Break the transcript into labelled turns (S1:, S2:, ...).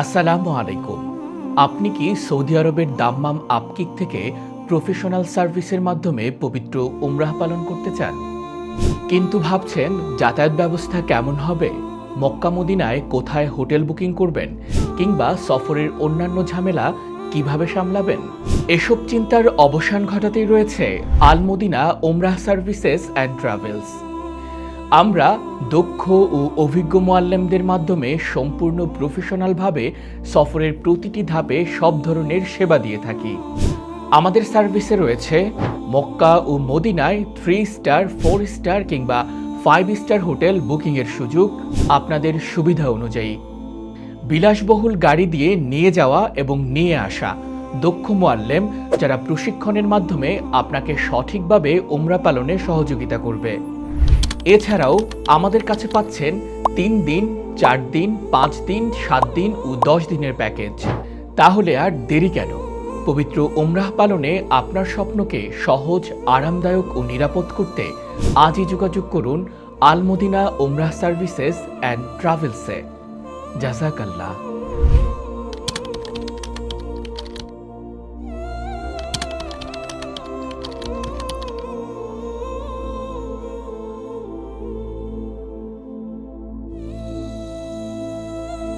S1: আসসালামু আলাইকুম। আপনি কি সৌদি আরবের দাম্মাম আপকিক থেকে প্রফেশনাল সার্ভিসের মাধ্যমে পবিত্র উমরাহ পালন করতে চান? কিন্তু ভাবছেন যাতায়াত ব্যবস্থা কেমন হবে? মক্কা মদিনায় কোথায় হোটেল বুকিং করবেন কিংবা সফরের অন্যান্য ঝামেলা কীভাবে সামলাবেন? এসব চিন্তার অবসান ঘটাতেই রয়েছে আলমদিনা ওমরাহ সার্ভিসেস অ্যান্ড ট্রাভেলস। আমরা দক্ষ ও অভিজ্ঞ মোয়াল্লেমদের মাধ্যমে সম্পূর্ণ প্রফেশনালভাবে সফরের প্রতিটি ধাপে সব ধরনের সেবা দিয়ে থাকি। আমাদের সার্ভিসে রয়েছে মক্কা ও মদিনায় থ্রি স্টার ফোর স্টার কিংবা ফাইভ স্টার হোটেল বুকিংয়ের সুযোগ আপনাদের সুবিধা অনুযায়ী। বিলাসবহুল গাড়ি দিয়ে নিয়ে যাওয়া এবং নিয়ে আসা দক্ষ মোয়াল্লেম যারা প্রশিক্ষণের মাধ্যমে আপনাকে সঠিকভাবে উমরা পালনে সহযোগিতা করবে। এছাড়াও আমাদের কাছে পাচ্ছেন তিন দিন, চার দিন, পাঁচ দিন, সাত দিন ও দশ দিনের প্যাকেজ। তাহলে আর দেরি কেন? পবিত্র ওমরাহ পালনে আপনার স্বপ্নকে সহজ, আরামদায়ক ও নিরাপদ করতে আজই যোগাযোগ করুন আলমদিনা ওমরাহ সার্ভিসেস অ্যান্ড ট্রাভেলসে। জাজাকাল্লাহ।